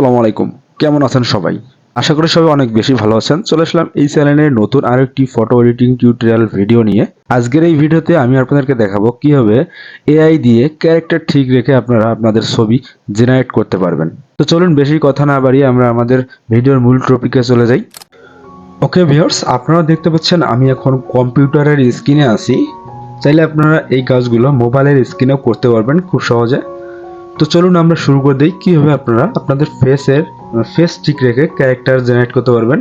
আসসালামু আলাইকুম। কেমন আছেন সবাই? আশা করি সবাই অনেক বেশি ভালো আছেন। চলে আসলাম এই চ্যানেলের নতুন আরেকটি ফটো এডিটিং টিউটোরিয়াল ভিডিও নিয়ে। আজকের এই ভিডিওতে আমি আপনাদেরকে দেখাবো কীভাবে এআই দিয়ে ক্যারেক্টার ঠিক রেখে আপনারা আপনাদের ছবি জেনারেট করতে পারবেন। তো চলুন বেশি কথা না বাড়িয়ে আমরা আমাদের ভিডিওর মূল টপিকে চলে যাই। ওকে ভিউয়ার্স আপনারা দেখতে পাচ্ছেন আমি এখন কম্পিউটারের স্ক্রিনে আছি। চাইলে আপনারা এই কাজগুলো মোবাইলের স্ক্রিনেও করতে পারবেন খুব সহজে। তো চলুন আমরা শুরু করে দিই। কীভাবে আপনারা আপনাদের ফেসের ফেস ঠিক রেখে ক্যারেক্টার জেনারেট করতে পারবেন?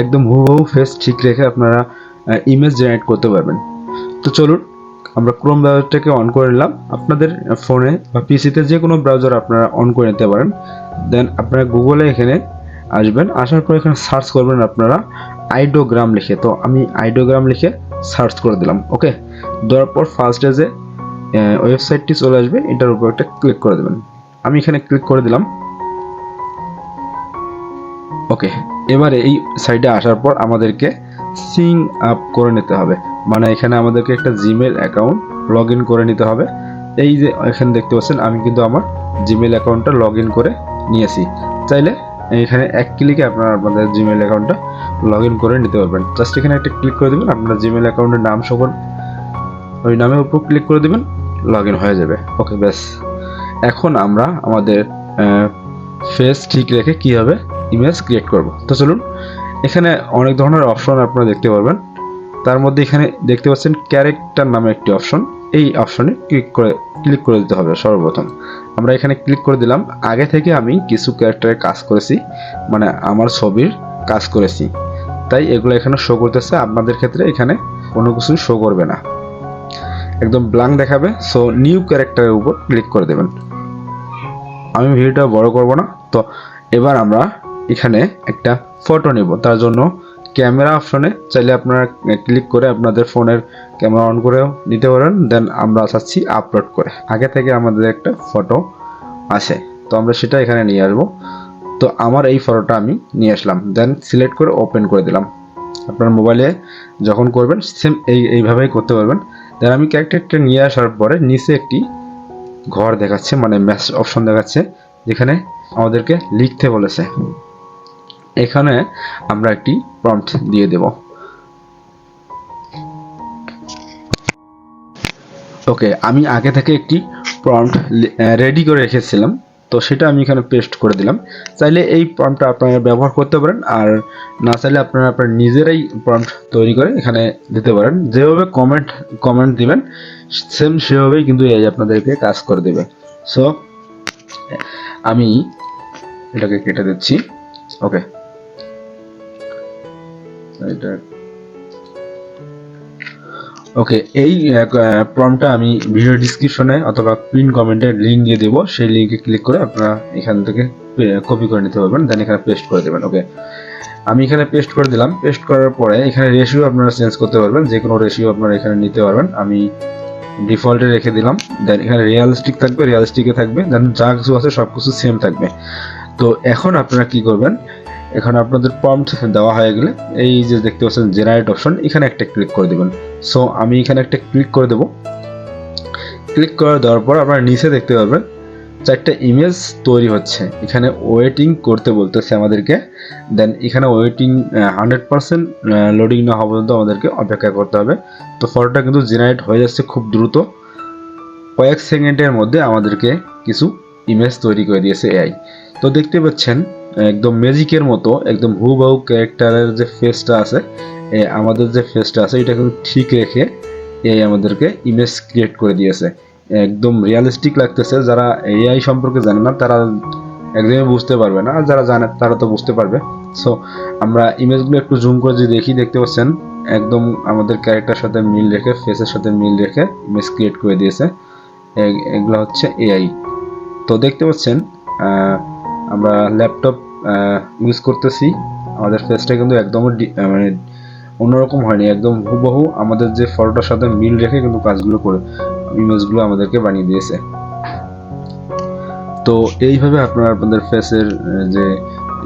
একদম হুবহু ফেস ঠিক রেখে আপনারা ইমেজ জেনারেট করতে পারবেন। তো চলুন, আমরা ক্রোম ব্রাউজারটাকে অন করে নিলাম। আপনাদের ফোনে বা পিসিতে যে কোনো ব্রাউজার আপনারা অন করে নিতে পারেন। দেন আপনারা গুগলে এখানে আসবেন। আসার পর এখানে সার্চ করবেন আপনারা আইডোগ্রাম লিখে। তো আমি আইডোগ্রাম লিখে সার্চ করে দিলাম। ওকে দেওয়ার পর ফার্স্টে যে ওয়েবসাইটটি চলে আসবে, এটার উপর একটা ক্লিক করে দেবেন। আমি এখানে ক্লিক করে দিলাম। ওকে এবারে এই সাইডে আসার পর আমাদেরকে সিং আপ করে নিতে হবে। মানে এখানে আমাদেরকে একটা জিমেল অ্যাকাউন্ট লগ করে নিতে হবে। এই যে এখানে দেখতে পাচ্ছেন, আমি কিন্তু আমার জিমেল অ্যাকাউন্টটা লগ করে নিয়েছি। চাইলে এখানে এক ক্লিকে আপনারা আপনাদের জিমেল অ্যাকাউন্টটা লগ করে নিতে পারবেন। জাস্ট এখানে একটা ক্লিক করে দেবেন, আপনার জিমেল অ্যাকাউন্টের নাম সকল ওই নামের উপর ক্লিক করে দেবেন। লগ ইন হয়ে যাবে। ওকে ব্যাস। এখন আমরা আমাদের ফেস ঠিক রেখে কীভাবে ইমেজ ক্রিয়েট করব। তো চলুন, এখানে অনেক ধরনের অপশন আপনারা দেখতে পারবেন। তার মধ্যে এখানে দেখতে পাচ্ছেন ক্যারেক্টার নামে একটি অপশন এই অপশনে ক্লিক করে ক্লিক করে দিতে হবে সর্বপ্রথম। আমরা এখানে ক্লিক করে দিলাম। আগে থেকে আমি কিছু ক্যারেক্টারে কাজ করেছি মানে আমার ছবির কাজ করেছি। তাই এগুলো এখানে শো করতেছে। আপনাদের ক্ষেত্রে এখানে কোনো কিছু শো করবে না। একদম ব্ল্যাঙ্ক দেখাবে। সো নিউ ক্যারেক্টারের উপর ক্লিক করে দেবেন। আমি ভিডিওটা বড় করব না। তো, এবার আমরা এখানে একটা ফটো নেব। তার জন্য ক্যামেরা অপশনে চাইলে আপনারা ক্লিক করে আপনাদের ফোনের ক্যামেরা অন করেও নিতে পারেন। দেন আমরা চাচ্ছি আপলোড করে। আগে থেকে আমাদের একটা ফটো আছে। তো, আমরা সেটা এখানে নিয়ে আসব। তো, আমার এই ফটোটা আমি নিয়ে আসলাম। দেন সিলেক্ট করে ওপেন করে দিলাম। আপনার মোবাইলে যখন করবেন সেম এই, এইভাবেই করতে পারবেন। দেন আমি ক্যারেক্টারটা নিয়ে আসার পরে নিচে একটি ঘর দেখাচ্ছে মানে ম্যাচ অপশন দেখাচ্ছে, যেখানে আমাদেরকে লিখতে বলেছে। এখানে আমরা একটি প্রম্পট দিয়ে দেব। ওকে আমি আগে থেকে একটি প্রম্পট রেডি করে রেখেছিলাম। তো সেটা আমি এখানে পেস্ট করে দিলাম। চাইলে এই প্রম্পটটা আপনারা ব্যবহার করতে পারেন, আর না চাইলে আপনারা আপনার নিজেরাই প্রম্পট তৈরি করে এখানে দিতে পারেন। যেভাবে কমেন্ট কমেন্ট দিবেন সেম সেভাবেই কিন্তু এই আপনাদেরকে কাজ করে দেবে। সো আমি এটাকে কেটে দিচ্ছি। ওকে এটা ওকে এই প্রমটা আমি ভিডিও ডিসক্রিপশনে অথবা পিন কমেন্টে লিঙ্ক দিয়ে দেবো। সেই লিঙ্কে ক্লিক করে আপনারা এখান থেকে কপি করে নিতে পারবেন দেন এখানে পেস্ট করে দেবেন ওকে আমি এখানে পেস্ট করে দিলাম। পেস্ট করার পরে এখানে রেশিও আপনারা চেঞ্জ করতে পারবেন, যে কোনো রেশিও আপনারা এখানে নিতে পারবেন। আমি ডিফল্টে রেখে দিলাম। দেন এখানে রিয়ালিস্টিক থাকবে রিয়ালিস্টিকে থাকবে দেন যা কিছু আছে সব কিছু সেম থাকবে। তো এখন আপনারা কি করবেন? এখানে আপনাদের প্রম্পট দেওয়া হয়ে গেলে, এই যে দেখতে পাচ্ছেন জেনারেট অপশন এখানে একটা ক্লিক করে দেবেন। সো আমি এখানে একটা ক্লিক করে দেব। ক্লিক করে দেওয়ার পর আপনারা নিচে দেখতে পাবেন চারটা ইমেজ তৈরি হচ্ছে। এখানে ওয়েটিং করতে বলতেছে আমাদেরকে। দেন এখানে ওয়েটিং হান্ড্রেড পার্সেন্ট লোডিং না হওয়া পর্যন্ত আমাদেরকে অপেক্ষা করতে হবে। তো ফটোটা কিন্তু জেনারেট হয়ে যাচ্ছে খুব দ্রুত। কয়েক সেকেন্ডের মধ্যে আমাদেরকে কিছু ইমেজ তৈরি করে দিয়েছে এআই তো দেখতে পাচ্ছেন একদম ম্যাজিকের মতো, একদম হুবহু ক্যারেক্টারের যে ফেসটা আছে আমাদের যে ফেসটা আছে, এটা কিন্তু ঠিক রেখে এই আমাদেরকে ইমেজ ক্রিয়েট করে দিয়েছে। একদম রিয়ালিস্টিক লাগতেছে, যারা এআই সম্পর্কে জানে না, তারা একদমই বুঝতে পারবে না, আর যারা জানে, তারা তো বুঝতে পারবে। সো আমরা ইমেজগুলো একটু জুম করে যদি দেখি, দেখতে পাচ্ছেন, একদম আমাদের ক্যারেক্টার সাথে মিল রেখে ফেসের সাথে মিল রেখে ইমেজ ক্রিয়েট করে দিয়েছে। এগুলো হচ্ছে এআই তো দেখতে পাচ্ছেন আমরা ল্যাপটপ ইউজ করতেছি। আমাদের ফেসটা কিন্তু একদম মানে অন্যরকম হয়নি, একদম হুবহু আমাদের যে ফটোটার সাথে মিল রেখে কিন্তু কাজগুলো করে ইমেজগুলো আমাদেরকে বানিয়ে দিয়েছে। তো এইভাবে আপনারা আপনাদের ফেসের যে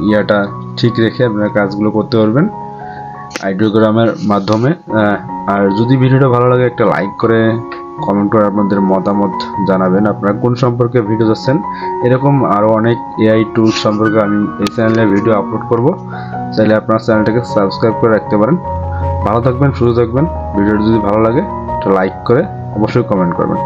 ইয়াটা ঠিক রেখে আপনারা কাজগুলো করতে পারবেন। আইডিওগ্রামের মাধ্যমে আর যদি ভিডিওটা ভালো লাগে একটা লাইক করে কমেন্ট করে আপনাদের মতামত জানাবেন। আপনারা কোন সম্পর্কে ভিডিও যাচ্ছেন এরকম আরও অনেক এআই টুল সম্পর্কে আমি এই চ্যানেলে ভিডিও আপলোড করব। চাইলে আপনার চ্যানেলটাকে সাবস্ক্রাইব করে রাখতে পারেন। ভালো থাকবেন, সুস্থ থাকবেন। ভিডিওটি যদি ভালো লাগে, একটা লাইক করে অবশ্যই কমেন্ট করবেন।